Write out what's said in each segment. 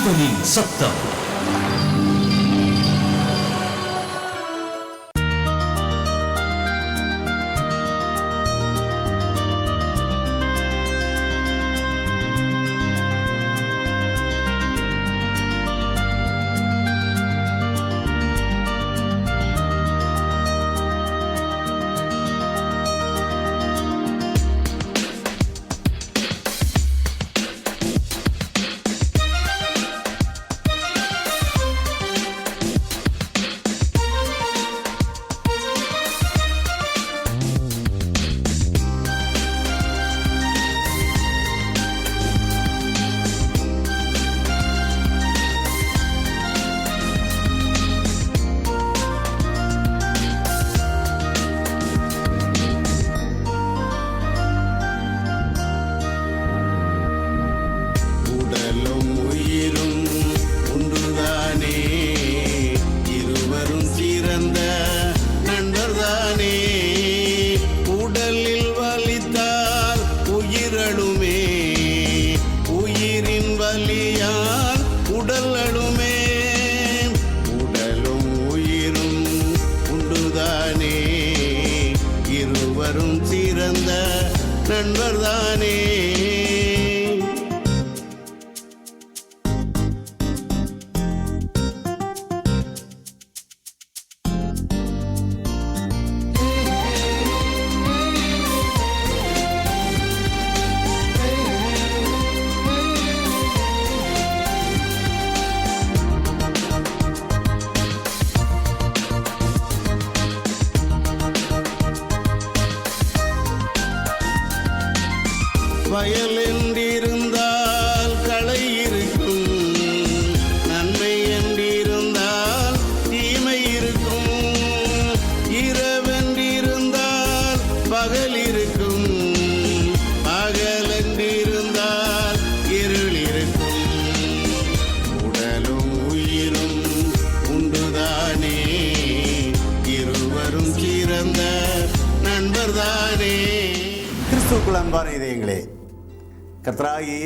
シドニー・サッター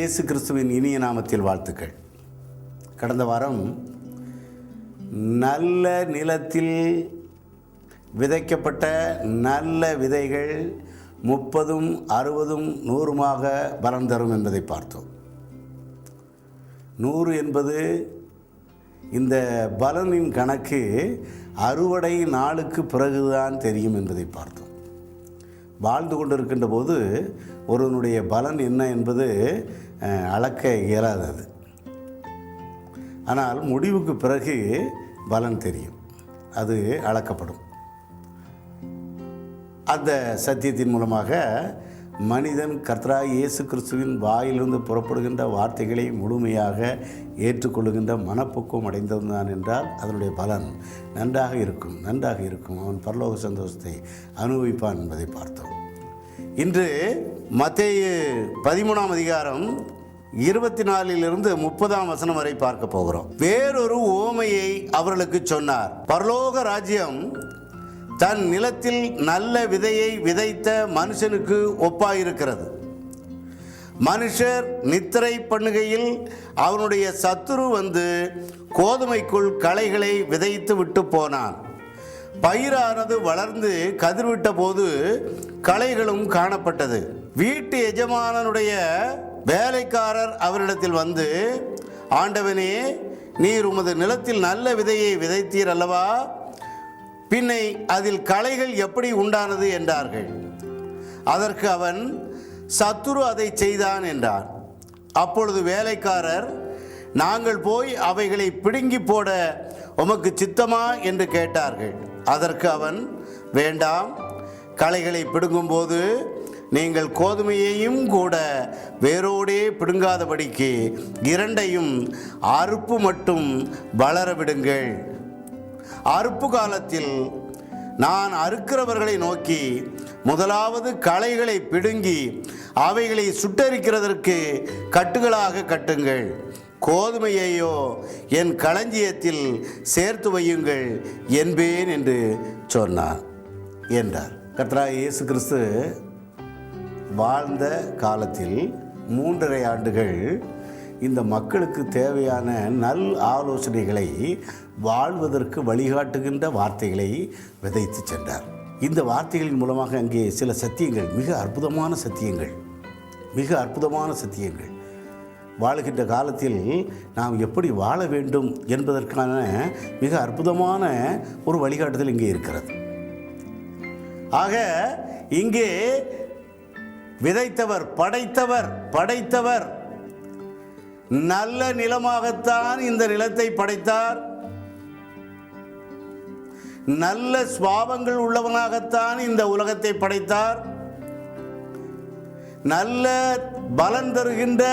இயேசு கிறிஸ்துவின் இனிய நாமத்தில் வாழ்த்துக்கள். கடந்த வாரம் நல்ல நிலத்தில் விதைக்கப்பட்ட நல்ல விதைகள் முப்பதும் அறுபதும் நூறுமாக பலன் தரும் என்பதை பார்த்தோம். நூறு என்பது இந்த பலனின் கணக்கு அறுவடை நாளுக்கு பிறகுதான் தெரியும் என்பதை பார்த்தோம். வாழ்ந்து கொண்டிருக்கின்ற போது ஒருவனுடைய பலன் என்ன என்பது அளக்க இயலாதது. ஆனால் முடிவுக்கு பிறகு பலன் தெரியும். அது அளக்கப்படும். அந்த சத்தியத்தின் மூலமாக மனிதன் கர்த்தராய் இயேசு கிறிஸ்துவின் வாயிலிருந்து புறப்படுகின்ற வார்த்தைகளை முழுமையாக ஏற்றுக்கொள்ளுகின்ற மனப்பக்குவம் அடைந்ததுதான் என்றால் அதனுடைய பலன் நன்றாக இருக்கும் நன்றாக இருக்கும். அவன் பரலோக சந்தோஷத்தை அனுபவிப்பான் என்பதை பார்த்தோம். இன்று மத்தேயு பதிமூணாம் அதிகாரம் இருபத்தி நாலிலிருந்து முப்பதாம் வசனம் வரை பார்க்க போகிறோம். வேறொரு ஓமையை அவர்களுக்கு சொன்னார். பரலோக ராஜ்யம் தன் நிலத்தில் நல்ல விதையை விதைத்த மனுஷனுக்கு ஒப்பாயிருக்கிறது. மனுஷர் நித்திரை பண்ணுகையில் அவனுடைய சத்துரு வந்து கோதுமைக்குள் களைகளை விதைத்து விட்டு போனான். பயிரானது வளர்ந்து கதிர்விட்ட போது களைகளும் காணப்பட்டது. வீட்டு எஜமானனுடைய வேலைக்காரர் அவரிடத்தில் வந்து ஆண்டவனே நீர் உமது நிலத்தில் நல்ல விதையை விதைத்தீர் அல்லவா? பின்னை அதில் களைகள் எப்படி உண்டானது? என்றார்கள். அதற்கு அவன் சத்துரு அதை செய்தான் என்றான். அப்பொழுது வேலைக்காரர் நாங்கள் போய் அவைகளை பிடுங்கி போட உமக்கு சித்தமா? என்று கேட்டார்கள். அதற்கு அவன் வேண்டாம். களைகளை பிடுங்கும்போது நீங்கள் கோதுமையையும் கூட வேரோடே பிடுங்காதபடிக்கு இரண்டையும் அறுப்பு மட்டும் வளர விடுங்கள். அறுப்பு காலத்தில் நான் அறுக்கிறவர்களை நோக்கி முதலாவது களைகளை பிடுங்கி அவைகளை சுட்டரிக்கிறதற்கு கட்டுகளாக கட்டுங்கள். கோதுமையையோ என் களஞ்சியத்தில் சேர்த்து வையுங்கள் என்பேன் என்று சொன்னார். என்றார். கத்ரா இயேசு கிறிஸ்து வாழ்ந்த காலத்தில் மூன்றரை ஆண்டுகள் இந்த மக்களுக்கு தேவையான நல் ஆலோசனைகளை வாழ்வதற்கு வழிகாட்டுகின்ற வார்த்தைகளை விதைத்து சென்றார். இந்த வார்த்தைகளின் மூலமாக அங்கே சில சத்தியங்கள் மிக அற்புதமான சத்தியங்கள் மிக அற்புதமான சத்தியங்கள். வாழுகின்ற காலத்தில் நாம் எப்படி வாழ வேண்டும் என்பதற்கான மிக அற்புதமான ஒரு வழிகாட்டுதல் இங்கே இருக்கிறது. ஆக இங்கே விதைத்தவர் படைத்தவர் படைத்தவர். நல்ல நிலமாகத்தான் இந்த நிலத்தை படைத்தார். நல்ல சுவாபங்கள் உள்ளவனாகத்தான் இந்த உலகத்தை படைத்தார். நல்ல பலன் தருகின்ற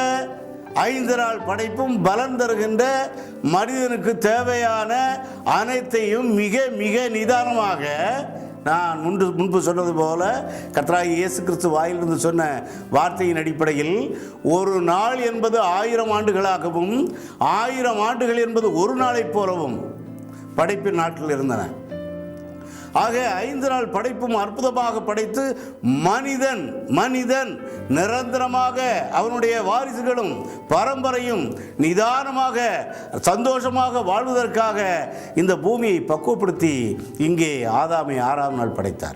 ஐந்து நாள் படைப்பும் பலன் தருகின்ற மனிதனுக்கு தேவையான அனைத்தையும் மிக மிக நிதானமாக நான் முன்பு முன்பு சொன்னது போல கத்ராய் இயேசு கிறிஸ்து வாயிலிருந்து சொன்ன வார்த்தையின் அடிப்படையில் ஒரு நாள் என்பது ஆயிரம் ஆண்டுகளாகவும் ஆயிரம் ஆண்டுகள் என்பது ஒரு நாளைப் போலவும் படைப்பின் நாட்கள் இருந்தன. ஆக ஐந்து நாள் படைப்பும் அற்புதமாக படைத்து மனிதன் மனிதன் நிரந்தரமாக அவனுடைய வாரிசுகளும் பரம்பரையும் நிதானமாக சந்தோஷமாக வாழ்வதற்காக இந்த பூமியை பக்குவப்படுத்தி இங்கே ஆதாமை ஆறாம் நாள் படைத்தார்.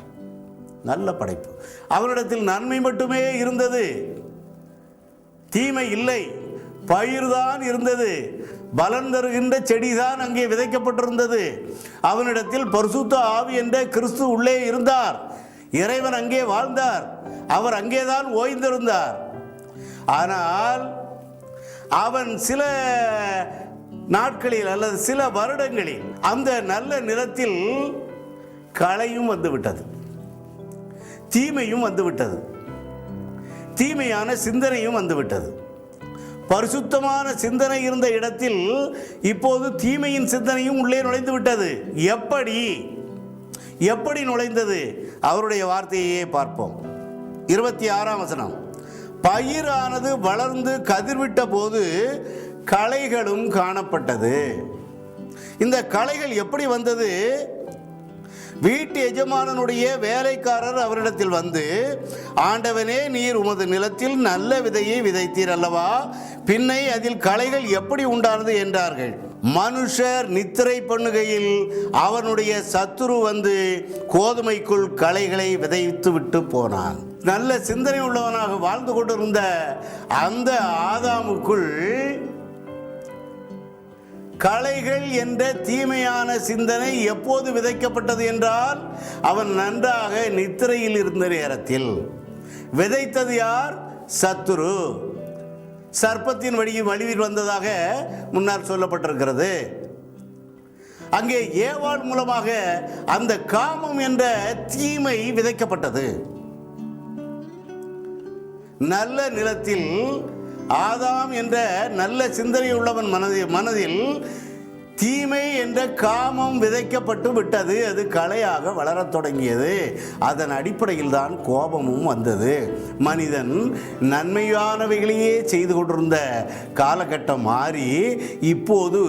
நல்ல படைப்பு. அவனிடத்தில் நன்மை மட்டுமே இருந்தது. தீமை இல்லை. பயிர்தான் இருந்தது. பலன் தருகின்ற செடிதான் அங்கே விதைக்கப்பட்டிருந்தது. அவனிடத்தில் பரிசுத்த ஆவி என்ற கிறிஸ்து உள்ளே இருந்தார். இறைவன் அங்கே வாழ்ந்தார். அவர் அங்கேதான் ஓய்ந்திருந்தார். ஆனால் அவன் சில நாட்களில் அல்லது சில வருடங்களில் அந்த நல்ல நிலத்தில் களையும் வந்துவிட்டது. தீமையும் வந்துவிட்டது. தீமையான சிந்தனையும் வந்துவிட்டது. பரிசுத்தமான சிந்தனை இருந்த இடத்தில் இப்போது தீமையின் சிந்தனையும் உள்ளே நுழைந்து விட்டது. எப்படி? எப்படி நுழைந்தது? அவருடைய வார்த்தையே பார்ப்போம். இருபத்தி ஆறாம் வசனம். பயிரானது வளர்ந்து கதிர்விட்ட போது களைகளும் காணப்பட்டது. இந்த களைகள் எப்படி வந்தது? வீட்டு எஜமானனுடைய வேலைக்காரர் அவரிடத்தில் வந்து ஆண்டவனே நீர் உமது நிலத்தில் நல்ல விதையை விதைத்தீர் அல்லவா? பின்னை அதில் களைகள் எப்படி உண்டானது? என்றார்கள். மனுஷர் நித்திரை பண்ணுகையில் அவனுடைய சத்துரு வந்து கோதுமைக்குள் களைகளை விதைத்து விட்டு போனான். நல்ல சிந்தனை உள்ளவனாக வாழ்ந்து கொண்டிருந்த அந்த ஆதாமுக்குள் கலைகள் என்ற தீமையான சிந்தனை எப்போது விதைக்கப்பட்டது என்றால் அவன் நன்றாக நித்திரையில் இருந்த நேரத்தில். விதைத்தது யார்? சத்துரு. சர்ப்பத்தின் வழி வழிவில் வந்ததாக முன்னால் சொல்லப்பட்டிருக்கிறது. அங்கே ஏவாள் மூலமாக அந்த காமம் என்ற தீமை விதைக்கப்பட்டது. நல்ல நிலத்தில் ஆதாம் என்ற நல்ல சிந்தனை உள்ளவன் மனதில் மனதில் தீமை என்ற காமம் விதைக்கப்பட்டு விட்டது. அது கலையாக வளரத் தொடங்கியது. அதன் அடிப்படையில் தான் கோபமும் வந்தது. மனிதன் நன்மையானவைகளையே செய்து கொண்டிருந்த காலகட்டம் மாறி இப்போது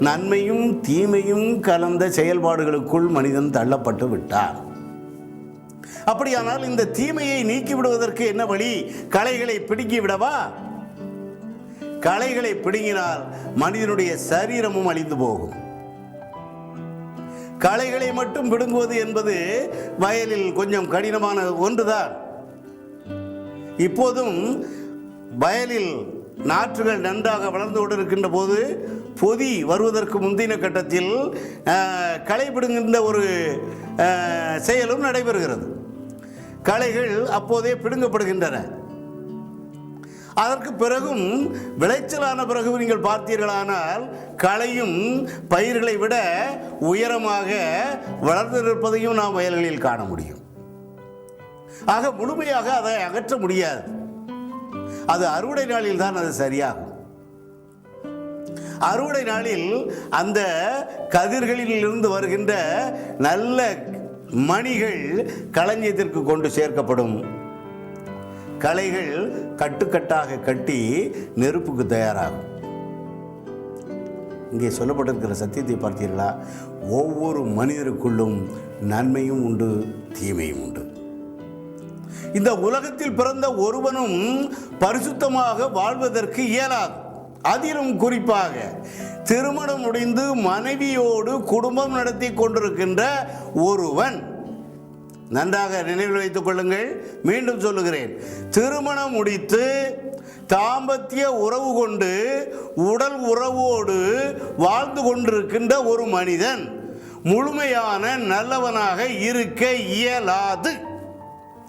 நன்மையும் தீமையும் கலந்த செயல்பாடுகளுக்குள் மனிதன் தள்ளப்பட்டு விட்டார் அப்படியானால் இந்த தீமையை நீக்கிவிடுவதற்கு என்ன வழி? கலைகளை பிடுங்கி விடவா? களைகளை பிடுங்கினால் மனிதனுடைய சரீரமும் அழிந்து போகும். களைகளை மட்டும் பிடுங்குவது என்பது வயலில் கொஞ்சம் கடினமான ஒன்றுதான். இப்போதும் வயலில் நாற்றுகள் நன்றாக வளர்ந்து கொண்டிருக்கின்ற போது பொதி வருவதற்கு முந்தின கட்டத்தில் களை பிடுங்குகின்ற ஒரு செயலும் நடைபெறுகிறது. களைகள் அப்போதே பிடுங்கப்படுகின்றன. அதற்கு பிறகும் விளைச்சலான பிறகு நீங்கள் பார்த்தீர்களானால் களையும் பயிர்களை விட உயரமாக வளர்ந்திருப்பதையும் நாம் வயல்களில் காண முடியும். ஆக முழுமையாக அதை அகற்ற முடியாது. அது அறுவடை நாளில் தான் அது சரியாகும். அறுவடை நாளில் அந்த கதிர்களில் இருந்து வருகின்ற நல்ல மணிகள் களஞ்சியத்திற்கு கொண்டு சேர்க்கப்படும். களைகள் கட்டுக்கட்டாக கட்டி நெருப்புக்கு தயாராகும். இங்கே சொல்லப்பட்டிருக்கிற சத்தியத்தை பார்த்தீர்களா? ஒவ்வொரு மனிதருக்குள்ளும் நன்மையும் உண்டு தீமையும் உண்டு. இந்த உலகத்தில் பிறந்த ஒருவனும் பரிசுத்தமாக வாழ்வதற்கு இயலாது. அதிலும் குறிப்பாக திருமணம் முடிந்து மனைவியோடு குடும்பம் நடத்தி கொண்டிருக்கின்ற ஒருவன் நன்றாக நினைவில் வைத்துக் கொள்ளுங்கள். மீண்டும் சொல்லுகிறேன். திருமணம் முடித்து தாம்பத்திய உறவு கொண்டு உடல் உறவோடு வாழ்ந்து கொண்டிருக்கின்ற ஒரு மனிதன் முழுமையான நல்லவனாக இருக்க இயலாது.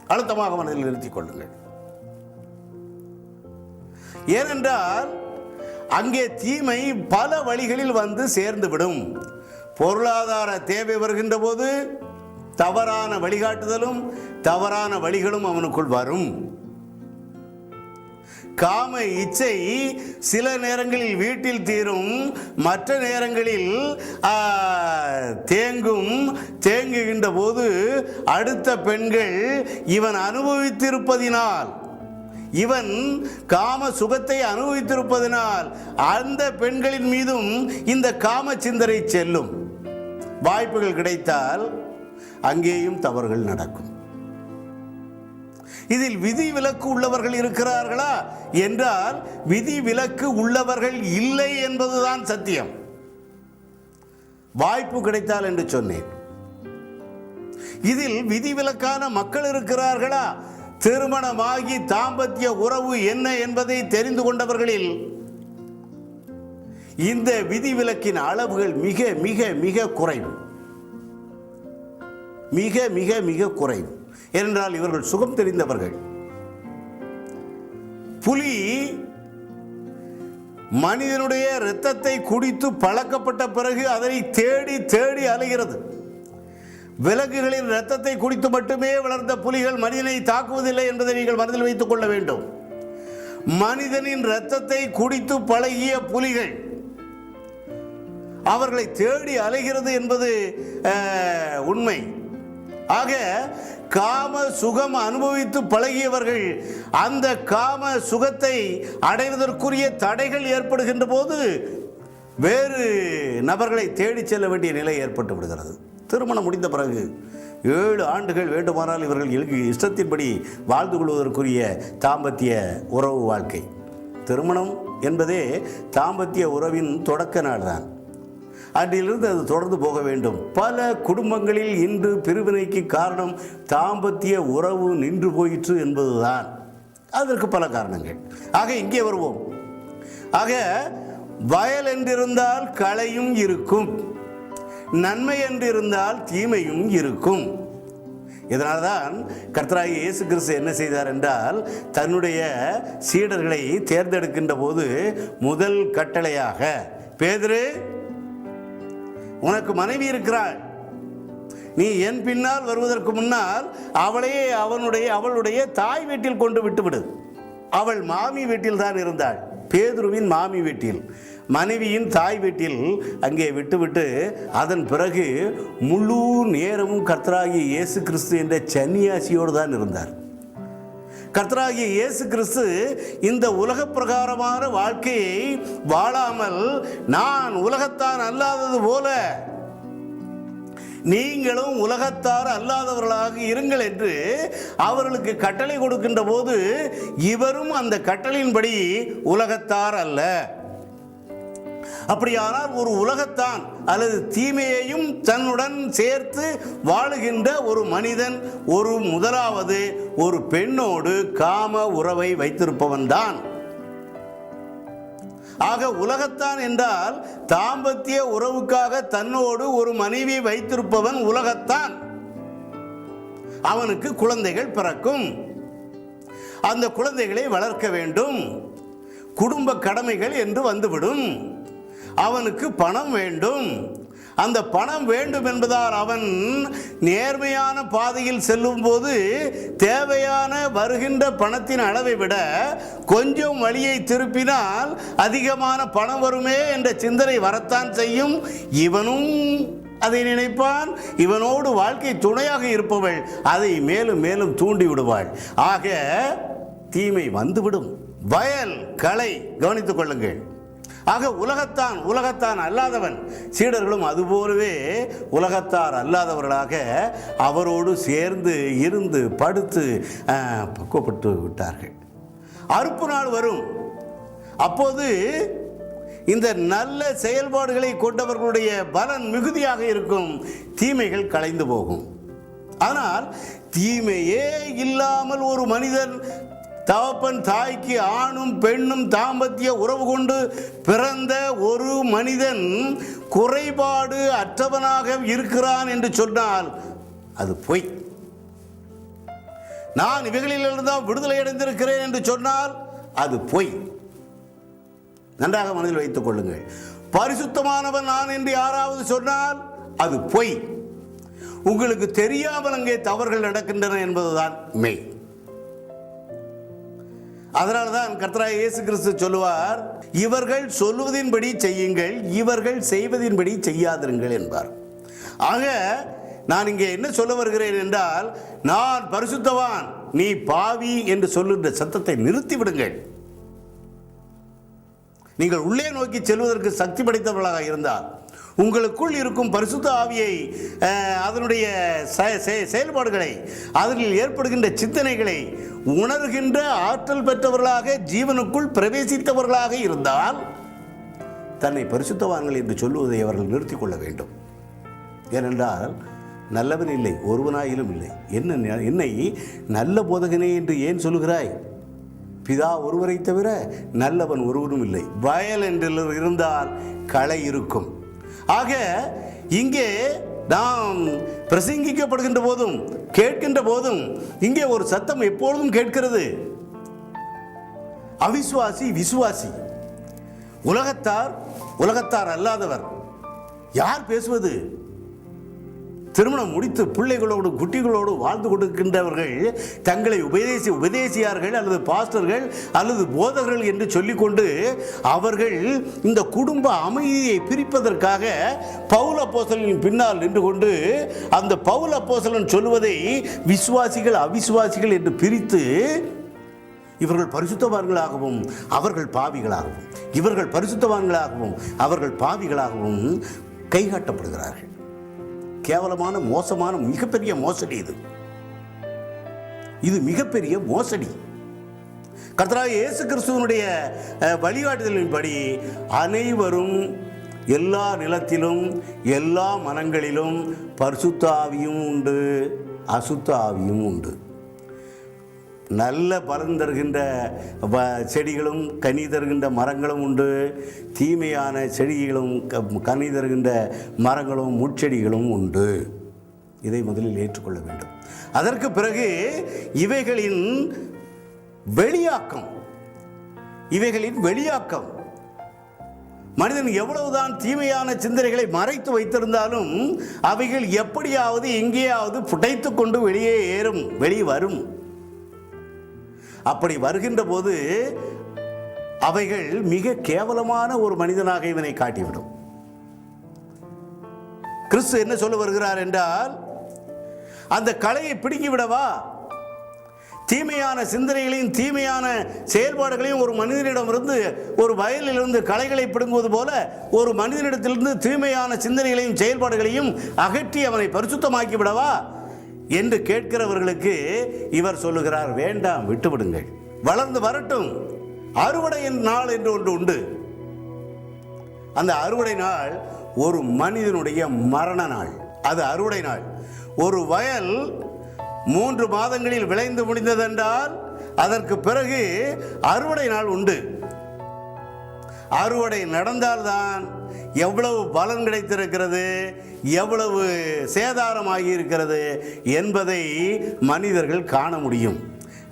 அழுத்தமாக மனதில் நிறுத்திக் கொள்ளுங்கள். ஏனென்றால் அங்கே தீமை பல வழிகளில் வந்து சேர்ந்துவிடும். பொருளாதார தேவை வருகின்ற போது தவறான வழிகாட்டுதலும் தவறான வழிகளும் அவனுக்குள் வரும். காம இச்சை சில நேரங்களில் வீட்டில் தீரும் மற்ற நேரங்களில் தேங்கும் தேங்குகின்ற போது அடுத்த பெண்கள் இவன் அனுபவித்திருப்பதினால் இவன் காம சுகத்தை அனுபவித்திருப்பதனால் அந்த பெண்களின் மீதும் இந்த காம சிந்தனை செல்லும். வாய்ப்புகள் கிடைத்தால் அங்கேயும் தவறுகள் நடக்கும். இதில் விதி விலக்கு உள்ளவர்கள் இருக்கிறார்களா? என்றால் விதி விலக்கு உள்ளவர்கள் இல்லை என்பதுதான் சத்தியம். வாய்ப்பு கிடைத்தால் என்று சொன்னேன். இதில் விதிவிலக்கான மக்கள் இருக்கிறார்களா? திருமணமாகி தாம்பத்திய உறவு என்ன என்பதை தெரிந்து கொண்டவர்களில் இந்த விதிவிலக்கின் அளவுகள் மிக மிக மிக குறைவு. மிக மிக மிக குறைவு. ஏனென்றால் இவர்கள் சுகம் தெரிந்தவர்கள். புலி மனிதனுடைய இரத்தத்தை குடித்து பழக்கப்பட்ட பிறகு அதனை தேடி தேடி அலைகிறது. விலங்குகளின் இரத்தத்தை குடித்து மட்டுமே வளர்ந்த புலிகள் மனிதனை தாக்குவதில்லை என்பதை நீங்கள் மனதில் வைத்துக் கொள்ள வேண்டும். மனிதனின் இரத்தத்தை குடித்து பழகிய புலிகள் அவர்களை தேடி அலைகிறது என்பது உண்மை. ஆக காம சுகம் அனுபவித்து பழகியவர்கள் அந்த காம சுகத்தை அடைவதற்குரிய தடைகள் ஏற்படுகின்ற போது வேறு நபர்களை தேடிச் செல்ல வேண்டிய நிலை ஏற்பட்டு விடுகிறது. திருமணம் முடிந்த பிறகு ஏழு ஆண்டுகள் வேண்டுமானால் இவர்கள் இல்- இஷ்டத்தின்படி வாழ்ந்து கொள்வதற்குரிய தாம்பத்திய உறவு வாழ்க்கை. திருமணம் என்பதே தாம்பத்திய உறவின் தொடக்க நாள் தான் அன்றிலிருந்து அது தொடர்ந்து போக வேண்டும். பல குடும்பங்களில் இன்று பிரிவினைக்கு காரணம் தாம்பத்திய உறவு நின்று போயிற்று என்பதுதான். அதற்கு பல காரணங்கள். ஆக இங்கே வருவோம். ஆக வயல் என்றிருந்தால் களையும் இருக்கும். நன்மை என்றிருந்தால் தீமையும் இருக்கும். இதனால்தான் கர்த்தராகிய இயேசு கிறிஸ்து என்ன செய்தார் என்றால் தன்னுடைய சீடர்களை தேர்ந்தெடுக்கின்ற போது முதல் கட்டளையாக பேதுரு உனக்கு மனைவி இருக்கிறாள். நீ என் பின்னால் வருவதற்கு முன்னால் அவளையே அவனுடைய அவளுடைய தாய் வீட்டில் கொண்டு விட்டுவிடு. அவள் மாமி வீட்டில் தான் இருந்தாள். பேதுருவின் மாமி வீட்டில். மனைவியின் தாய் வீட்டில் அங்கே விட்டுவிட்டு அதன் பிறகு முழு நேரமும் கர்த்தராகிய இயேசு கிறிஸ்து என்ற சன்னியாசியோடு தான் இருந்தார். கர்த்தராகிய இயேசு கிறிஸ்து இந்த உலக பிரகாரமான வாழ்க்கையை வாழாமல் நான் உலகத்தான் அல்லாதது போல நீங்களும் உலகத்தார் அல்லாதவர்களாக இருங்கள் என்று அவர்களுக்கு கட்டளை கொடுக்கின்ற போது இவரும் அந்த கட்டளையின்படி உலகத்தார் அல்ல. அப்படியானால் ஒரு உலகத்தான் அல்லது தீமையையும் தன்னுடன் சேர்த்து வாழுகின்ற ஒரு மனிதன் ஒரு முதலாவது ஒரு பெண்ணோடு காம உறவை வைத்திருப்பவன் தான் ஆக உலகத்தான் என்றால் தாம்பத்திய உறவுக்காக தன்னோடு ஒரு மனைவி வைத்திருப்பவன் உலகத்தான். அவனுக்கு குழந்தைகள் பிறக்கும். அந்த குழந்தைகளை வளர்க்க வேண்டும். குடும்ப கடமைகள் என்று வந்துவிடும். அவனுக்கு பணம் வேண்டும். அந்த பணம் வேண்டும் என்பதால் அவன் நேர்மையான பாதையில் செல்லும்போது தேவையான வருகின்ற பணத்தின் அளவை விட கொஞ்சம் வழியை திருப்பினால் அதிகமான பணம் வருமே என்ற சிந்தனை வரத்தான் செய்யும். இவனும் அதை நினைப்பான். இவனோடு வாழ்க்கை துணையாக இருப்பவள். அதை மேலும் மேலும் தூண்டி விடுவாள். ஆக தீமை வந்துவிடும். வயல் கலை கவனித்துக் கொள்ளுங்கள். ஆக உலகத்தான் உலகத்தான் அல்லாதவன். சீடர்களும் அதுபோலவே உலகத்தார் அல்லாதவர்களாக அவரோடு சேர்ந்து இருந்து படுத்து பக்குவப்பட்டு விட்டார்கள். அறுப்பு நாள் வரும். அப்போது இந்த நல்ல செயல்பாடுகளை கொண்டவர்களுடைய பலன் மிகுதியாக இருக்கும். தீமைகள் கலைந்து போகும். ஆனால் தீமையே இல்லாமல் ஒரு மனிதன் தகப்பன் தாய்க்கு ஆணும் பெண்ணும் தாம்பத்திய உறவு கொண்டு பிறந்த ஒரு மனிதன் குறைபாடு அற்றவனாக இருக்கிறான் என்று சொன்னால் அது பொய். நான் இவைகளிலிருந்து தான் விடுதலை அடைந்திருக்கிறேன் என்று சொன்னால் அது பொய். நன்றாக மனதில் வைத்துக் கொள்ளுங்கள். பரிசுத்தமானவன் நான் என்று யாராவது சொன்னால் அது பொய். உங்களுக்கு தெரியாமல் அங்கே தவறுகள் நடக்கின்றன என்பதுதான் மெய். அதனால தான் கர்த்தராய் இயேசு கிறிஸ்து சொல்லுவார் இவர்கள் சொல்லுவதின்படி செய்யுங்கள் இவர்கள் செய்வதின்படி செய்யாதிருங்கள் என்பார். ஆக நான் இங்கே என்ன சொல்ல வருகிறேன் என்றால் நான் பரிசுத்தவான் நீ பாவி என்று சொல்லுகின்ற சத்தத்தை நிறுத்தி விடுங்கள். நீங்கள் உள்ளே நோக்கி செல்வதற்கு சக்தி படைத்தவர்களாக இருந்தால் உங்களுக்குள் இருக்கும் பரிசுத்த ஆவியை அதனுடைய செ- செயல்பாடுகளை அதில் ஏற்படுகின்ற சிந்தனைகளை உணர்கின்ற ஆற்றல் பெற்றவர்களாக ஜீவனுக்குள் பிரவேசித்தவர்களாக இருந்தால் தன்னை பரிசுத்தவான்கள் என்று சொல்லுவதை அவர்கள் நிறுத்திக் கொள்ள வேண்டும். ஏனென்றால் நல்லவன் இல்லை ஒருவனாயிலும் இல்லை. என்ன என்னை நல்ல போதகனே என்று ஏன் சொல்லுகிறாய்? பிதா ஒருவரை தவிர நல்லவன் ஒருவரும் இல்லை. வயல் என்று இருந்தால் களை இருக்கும். ஆக இங்கே நாம் பிரசங்கிக்கப்படுகின்ற போதும் கேட்கின்ற போதும் இங்கே ஒரு சத்தம் எப்பொழுதும் கேட்கிறது? அவிசுவாசி விசுவாசி. உலகத்தார் உலகத்தார் அல்லாதவர். யார் பேசுவது? திருமணம் முடித்து பிள்ளைகளோடு குட்டிகளோடு வாழ்ந்து கொண்டிருக்கின்றவர்கள் தங்களை உபதேசி உபதேசியார்கள் அல்லது பாஸ்டர்கள் அல்லது போதகர்கள் என்று சொல்லிக்கொண்டு அவர்கள் இந்த குடும்ப அமைதியை பிரிப்பதற்காக பவுல போசலின் பின்னால் நின்று கொண்டு அந்த பவுல போசலன் சொல்வதை விசுவாசிகள் அவிசுவாசிகள் என்று பிரித்து இவர்கள் பரிசுத்தவான்களாகவும் அவர்கள் பாவிகளாகவும் இவர்கள் பரிசுத்தவான்களாகவும் அவர்கள் பாவிகளாகவும் கைகாட்டப்படுகிறார்கள். கேவலமான மோசமான மிகப்பெரிய மோசடி இது. இது மிகப்பெரிய மோசடி. கர்த்தராக இயேசு கிறிஸ்துவனுடைய வழிகாட்டுதலின்படி அனைவரும் எல்லா நிலத்திலும் எல்லா மனங்களிலும் பரிசுத்த ஆவியும் உண்டு அசுத்த ஆவியும் உண்டு. நல்ல பலன் தருகின்ற வ- செடிகளும் கனி தருகின்ற மரங்களும் உண்டு. தீமையான செடிகளும் கனி தருகின்ற மரங்களும் முட்செடிகளும் உண்டு. இதை முதலில் ஏற்றுக்கொள்ள வேண்டும். அதற்கு பிறகு இவைகளின் வெளியாக்கம் இவைகளின் வெளியாக்கம். மனிதன் எவ்வளவுதான் தீமையான சிந்தனைகளை மறைத்து வைத்திருந்தாலும் அவைகள் எப்படியாவது எங்கேயாவது புடைத்து கொண்டு வெளியே ஏறும் வெளியே வரும் அப்படி வருகின்ற போது அவைகள் மிக கேவலமான ஒரு மனிதனாக இவனை காட்டிவிடும். கிறிஸ்து என்ன சொல்ல வருகிறார் என்றால் அந்த கலையை பிடுங்கி விடவா? தீமையான சிந்தனைகளையும் தீமையான செயல்பாடுகளையும் ஒரு மனிதனிடமிருந்து ஒரு வயலிலிருந்து களைகளை பிடுங்குவது போல ஒரு மனிதனிடத்திலிருந்து தீமையான சிந்தனைகளையும் செயல்பாடுகளையும் அகற்றி அவனை பரிசுத்தமாக்கி விடவா? என்று கேட்கிறவர்களுக்கு இவர் சொல்லுகிறார் வேண்டாம் விட்டுவிடுங்கள். வளர்ந்து வரட்டும். அறுவடையின் நாள் என்று ஒன்று உண்டு. அந்த அறுவடை நாள் ஒரு மனிதனுடைய மரண நாள். அது அறுவடை நாள். ஒரு வயல் மூன்று மாதங்களில் விளைந்து முடிந்ததென்றால் அதற்கு பிறகு அறுவடை நாள் உண்டு. அறுவடை நடந்தால்தான் எவ்வளவு பலன் கிடைத்திருக்கிறது? எவ்வளவு சேதாரமாகி இருக்கிறது என்பதை மனிதர்கள் காண முடியும்.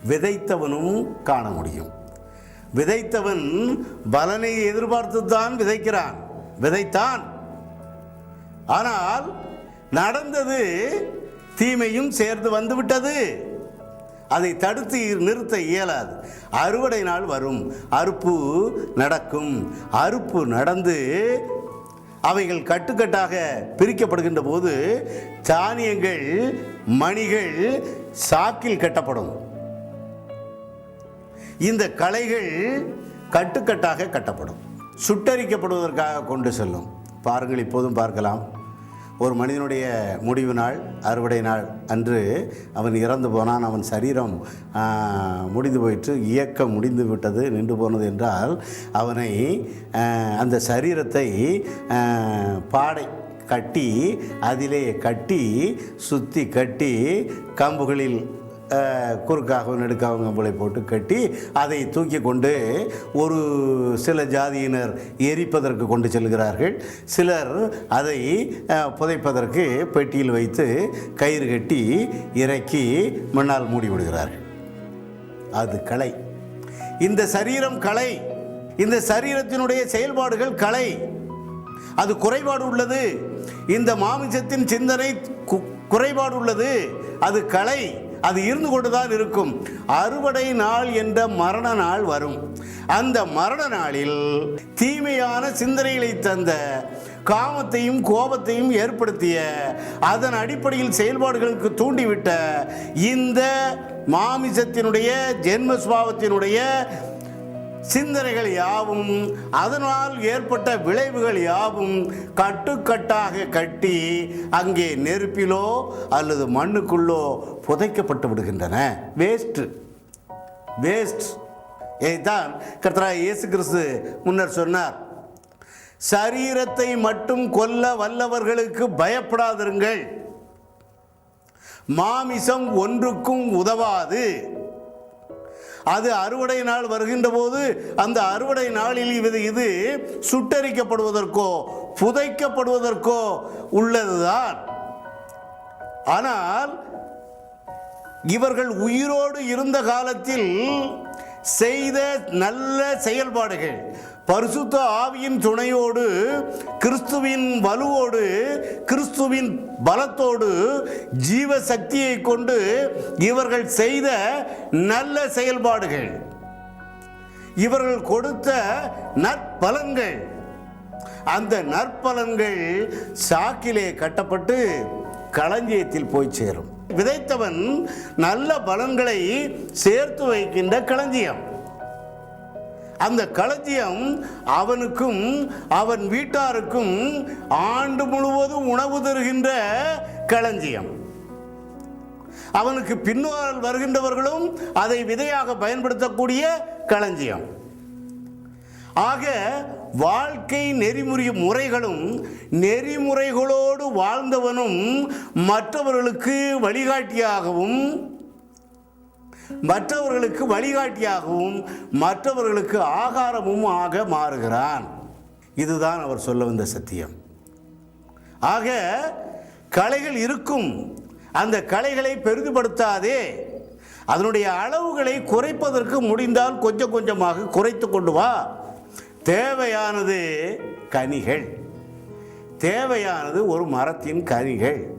விதைத்தவனும் காண முடியும். விதைத்தவன் பலனை எதிர்பார்த்துத்தான் விதைக்கிறான். விதைத்தான். ஆனால் நடந்தது தீமையும் சேர்ந்து வந்துவிட்டது. அதை தடுத்து நிறுத்த இயலாது. அறுவடை நாள் வரும். அறுப்பு நடக்கும். அறுப்பு நடந்து அவைகள் கட்டுக்கட்டாக பிரிக்கப்படுகின்ற போது தானியங்கள் மணிகள் சாக்கில் கட்டப்படும். இந்த களைகள் கட்டுக்கட்டாக கட்டப்படும். சுட்டரிக்கப்படுவதற்காக கொண்டு செல்லும். பாருங்கள் இப்போதும் பார்க்கலாம். ஒரு மனிதனுடைய முடிவு நாள் அறுவடை நாள் அன்று அவன் இறந்து போனான். அவன் சரீரம் முடிந்து போயிற்று. இயக்கம் முடிந்து விட்டது நின்று போனது என்றால் அவனை அந்த சரீரத்தை பாடை கட்டி அதிலே கட்டி சுற்றி கட்டி கம்புகளில் குறுக்காகவும் நெடுக்காகவும் கம்பளை போட்டு கட்டி அதை தூக்கி கொண்டு ஒரு சில ஜாதியினர் எரிப்பதற்கு கொண்டு செல்கிறார்கள். சிலர் அதை புதைப்பதற்கு பெட்டியில் வைத்து கயிறு கட்டி இறக்கி மண்ணால் மூடி விடுகிறார்கள். அது கலை. இந்த சரீரம் கலை. இந்த சரீரத்தினுடைய செயல்பாடுகள் கலை. அது குறைபாடு உள்ளது. இந்த மாமிசத்தின் சிந்தனை குறைபாடு உள்ளது. அது கலை. அது இருந்து கொண்டுதான் இருக்கும். அறுவடை நாள் என்ற மரண நாள் வரும். அந்த மரண நாளில் தீமையான சிந்தனைகளை தந்த காமத்தையும் கோபத்தையும் ஏற்படுத்திய அதன் அடிப்படையில் செயல்பாடுகளுக்கு தூண்டிவிட்ட இந்த மாமிசத்தினுடைய ஜென்மஸ்வாவத்தினுடைய சிந்தனைகள் யாவும் அதனால் ஏற்பட்ட விளைவுகள் யாவும் கட்டுக்கட்டாக கட்டி அங்கே நெருப்பிலோ அல்லது மண்ணுக்குள்ளோ புதைக்கப்பட்டு விடுகின்றன. வேஸ்ட் வேஸ்ட் இதைத்தான் கர்த்தராக இயேசு கிறிஸ்து முன்னர் சொன்னார். சரீரத்தை மட்டும் கொல்ல வல்லவர்களுக்கு பயப்படாதிருங்கள். மாமிசம் ஒன்றுக்கும் உதவாது. அது அறுவடை நாள் வருகின்ற போது அந்த அறுவடை நாளில் இது இது சுட்டரிக்கப்படுவதற்கோ புதைக்கப்படுவதற்கோ உள்ளதுதான். ஆனால் இவர்கள் உயிரோடு இருந்த காலத்தில் செய்த நல்ல செயல்பாடுகள். பரிசுத்த ஆவியின் துணையோடு கிறிஸ்துவின் வலுவோடு கிறிஸ்துவின் பலத்தோடு ஜீவ சக்தியை கொண்டு இவர்கள் செய்த நல்ல செயல்பாடுகள். இவர்கள் கொடுத்த நற்பலன்கள். அந்த நற்பலன்கள் சாக்கிலே கட்டப்பட்டு களஞ்சியத்தில் போய் சேரும். விதைத்தவன் நல்ல பலன்களை சேர்த்து வைக்கின்ற களஞ்சியம். அந்த களஞ்சியம் அவனுக்கும் அவன் வீட்டாருக்கும் ஆண்டு முழுவதும் உணவு தருகின்ற களஞ்சியம். அவனுக்கு பின்னால் வருகின்றவர்களும் அதை விதையாக பயன்படுத்தக்கூடிய களஞ்சியம். ஆக வாழ்க்கை நெறிமுறை முறைகளும் நெறிமுறைகளோடு வாழ்ந்தவனும் மற்றவர்களுக்கு வழிகாட்டியாகவும் மற்றவர்களுக்கு வழிகாட்டியாகவும் மற்றவர்களுக்கு ஆகாரமும் ஆக மாறுகிறான். இதுதான் அவர் சொல்ல வந்த சத்தியம். ஆக கலைகள் இருக்கும். அந்த கலைகளை பெரிதுபடுத்தாதே. அதனுடைய அளவுகளை குறைப்பதற்கு முடிந்தால் கொஞ்சம் கொஞ்சமாக குறைத்து கொண்டு வா. தேவையானது கனிகள். தேவையானது ஒரு மரத்தின் கனிகள்.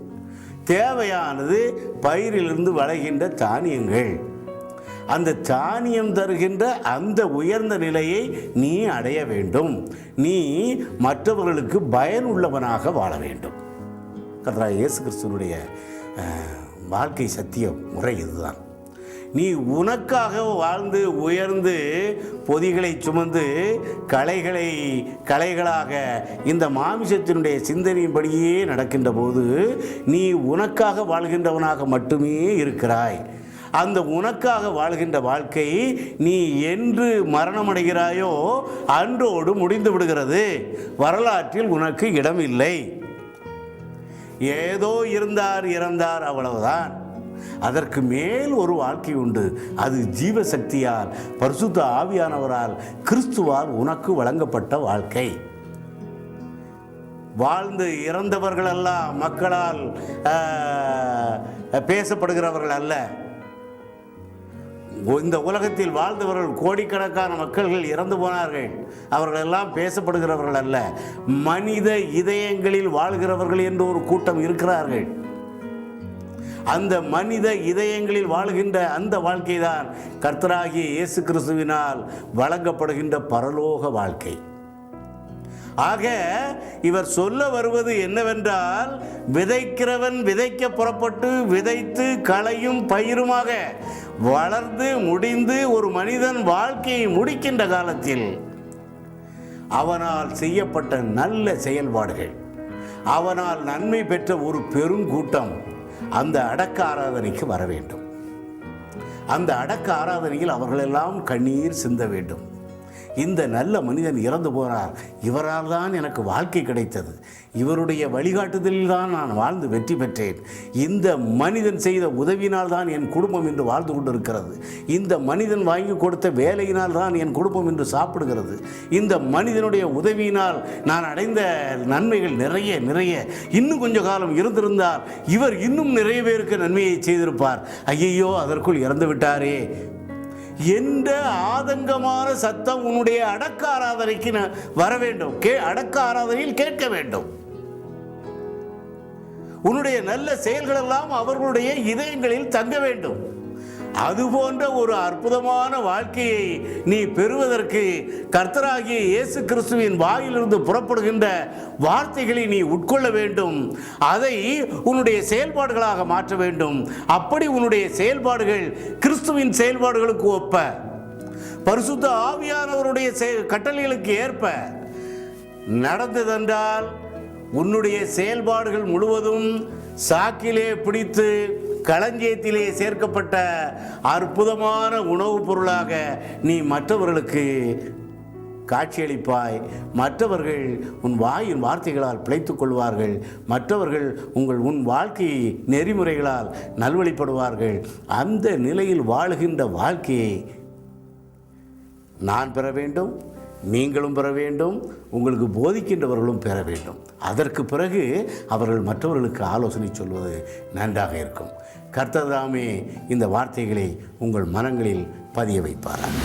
தேவையானது பயிரிலிருந்து வளைகின்ற தானியங்கள். அந்த தானியம் தருகின்ற அந்த உயர்ந்த நிலையை நீ அடைய வேண்டும். நீ மற்றவர்களுக்கு பயனுள்ளவனாக வாழ வேண்டும். கர்த்தரா இயேசு கிறிஸ்துவனுடைய வாழ்க்கை சத்திய முறை இதுதான். நீ உனக்காக வாழ்ந்து உயர்ந்து பொதிகளை சுமந்து கலைகளை கலைகளாக இந்த மாமிசத்தினுடைய சிந்தனையின்படியே நடக்கின்ற போது நீ உனக்காக வாழ்கின்றவனாக மட்டுமே இருக்கிறாய். அந்த உனக்காக வாழ்கின்ற வாழ்க்கை நீ என்று மரணமடைகிறாயோ அன்றோடு முடிந்து விடுகிறது. வரலாற்றில் உனக்கு இடமில்லை. ஏதோ இருந்தார் இறந்தார் அவ்வளவுதான். அதற்கு மேல் ஒரு வாழ்க்கை உண்டு. அது ஜீவ சக்தியால் பரிசுத்த ஆவியானவரால் கிறிஸ்துவால் உனக்கு வழங்கப்பட்ட வாழ்க்கை. வாழ்ந்து இறந்தவர்கள் அல்ல மக்களால் பேசப்படுகிறவர்கள் அல்ல. இந்த உலகத்தில் வாழ்ந்தவர்கள் கோடிக்கணக்கான மக்கள்கள் இறந்து போனார்கள். அவர்கள் எல்லாம் பேசப்படுகிறவர்கள் அல்ல. மனித இதயங்களில் வாழ்கிறவர்கள் என்று ஒரு கூட்டம் இருக்கிறார்கள். அந்த மனித இதயங்களில் வாழ்கின்ற அந்த வாழ்க்கை தான் கர்த்தராகிய இயேசு கிறிஸ்துவினால் வழங்கப்படுகின்ற பரலோக வாழ்க்கை. ஆக இவர் சொல்ல வருவது என்னவென்றால் விதைக்கிறவன் விதைக்க புறப்பட்டு விதைத்து களையும் பயிருமாக வளர்ந்து முடிந்து ஒரு மனிதன் வாழ்க்கையை முடிக்கின்ற காலத்தில் அவனால் செய்யப்பட்ட நல்ல செயல்பாடுகள் அவனால் நன்மை பெற்ற ஒரு பெருங்கூட்டம் அந்த அடக்க ஆராதனைக்கு வர வேண்டும். அந்த அடக்க ஆராதனையில் அவர்களெல்லாம் கண்ணீர் சிந்த வேண்டும். இந்த நல்ல மனிதன் இறந்து போனார். இவரால் தான் எனக்கு வாழ்க்கை கிடைத்தது. இவருடைய வழிகாட்டுதலில் தான் நான் வாழ்ந்து வெற்றி பெற்றேன். இந்த மனிதன் செய்த உதவியினால் தான் என் குடும்பம் இன்று வாழ்ந்து கொண்டிருக்கிறது. இந்த மனிதன் வாங்கி கொடுத்த வேலையினால் தான் என் குடும்பம் இன்று சாப்பிடுகிறது. இந்த மனிதனுடைய உதவியினால் நான் அடைந்த நன்மைகள் நிறைய நிறைய. இன்னும் கொஞ்ச காலம் இருந்திருந்தார் இவர் இன்னும் நிறைய பேருக்கு நன்மையை செய்திருப்பார். ஐயையோ அதற்குள் இறந்து விட்டாரே. எந்த ஆதங்கமான சத்தம் உன்னுடைய அடக்க ஆராதனைக்கு வர வேண்டும். கே அடக்க ஆராதனையில் கேட்க வேண்டும். உன்னுடைய நல்ல செயல்களெல்லாம் அவர்களுடைய இதயங்களில் தங்க வேண்டும். அது போன்ற ஒரு அற்புதமான வாழ்க்கையை நீ பெறுவதற்கு கர்த்தராகிய இயேசு கிறிஸ்துவின் வாயிலிருந்து புறப்படுகின்ற வார்த்தைகளை நீ உட்கொள்ள வேண்டும். அதை உன்னுடைய செயல்பாடுகளாக மாற்ற வேண்டும். அப்படி உன்னுடைய செயல்பாடுகள் கிறிஸ்துவின் செயல்பாடுகளுக்கு ஒப்ப. பரிசுத்த ஆவியானவருடைய கட்டளைகளுக்கு ஏற்ப. நடந்ததென்றால் உன்னுடைய செயல்பாடுகள் முழுவதும் சாக்கிலே பிடித்து களஞ்சியத்திலே சேர்க்கப்பட்ட அற்புதமான உணவுப் பொருளாக நீ மற்றவர்களுக்கு காட்சியளிப்பாய். மற்றவர்கள் உன் வாயின் வார்த்தைகளால் பிழைத்துக் கொள்வார்கள். மற்றவர்கள் உங்கள் உன் வாழ்க்கை நெறிமுறைகளால் நல்வழிப்படுவார்கள். அந்த நிலையில் வாழுகின்ற வாழ்க்கையை நான் பெற வேண்டும் நீங்களும் பெற வேண்டும் உங்களுக்கு போதிக்கின்றவர்களும் பெற வேண்டும். அதற்கு பிறகு அவர்கள் மற்றவர்களுக்கு ஆலோசனை சொல்வது நன்றாக இருக்கும். கர்த்ததாமே இந்த வார்த்தைகளை உங்கள் மனங்களில் பதிய வைப்பார்கள்